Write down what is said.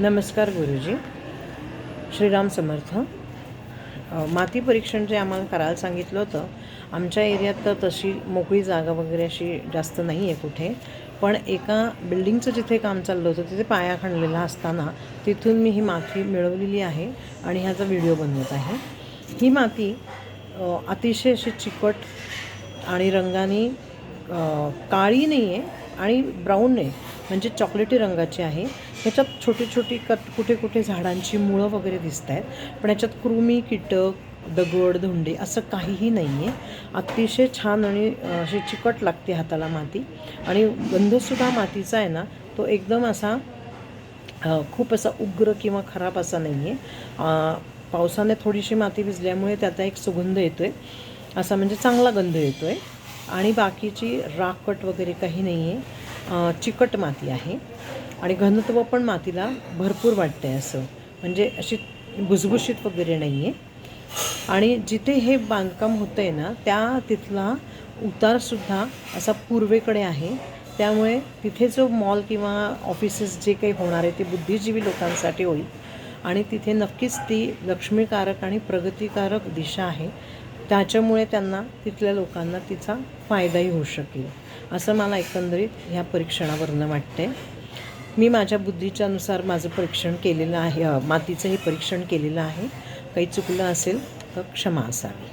नमस्कार गुरुजी. श्रीराम समर्थ. माती परीक्षण जे आम्हाला करायला सांगितलं होतं आमच्या एरियात तर तशी मोकळी जागा वगैरे अशी जास्त नाही आहे कुठे. पण एका बिल्डिंगचं जिथे काम चाललं होतं तिथे पाया खणलेला असताना तिथून मी ही माती मिळवलेली आहे आणि ह्याचा व्हिडिओ बनवत आहे. ही माती अतिशय अशी चिकट आणि रंगाने काळी नाही आहे आणि ब्राऊन नाही म्हणजे चॉकलेटी रंगाची आहे. ह्याच्यात छोटी छोटी कट कुठे कुठे झाडांची मुळं वगैरे दिसत आहेत पण याच्यात कृमी कीटक दगड धोंडे असं काहीही नाही आहे अतिशय छान आणि अशी चिकट लागते हाताला माती. आणि गंधसुद्धा मातीचा आहे ना तो एकदम असा खूप असा उग्र किंवा खराब असा नाही आहे पावसाने थोडीशी माती भिजल्यामुळे त्याचा एक सुगंध येतो आहे असा म्हणजे चांगला गंध येतो आहे आणि बाकीची राखट वगैरे काही नाही आहे चिकट माती आहे. आणि घनत्व पण मातीला भरपूर वाटतं आहे असं. म्हणजे अशी भुसभुशीत वगैरे नाही आहे आणि जिथे हे बांधकाम होतं आहे ना त्या तिथला उतारसुद्धा असा पूर्वेकडे आहे. त्यामुळे तिथे जो मॉल किंवा ऑफिसेस जे काही होणार आहे ते बुद्धिजीवी लोकांसाठी होईल. आणि तिथे नक्कीच ती लक्ष्मीकारक आणि प्रगतिकारक दिशा आहे. त्याच्यामुळे त्यांना तिथल्या लोकांना तिचा फायदाही होऊ शकेल. असं मला एकंदरीत ह्या परीक्षणावरनं वाटते मी माझ्या बुद्धीच्यानुसार माझं परीक्षण केलेलं आहे मातीचं हे परीक्षण केलेलं आहे. काही चुकलं असेल तर क्षमा असावी.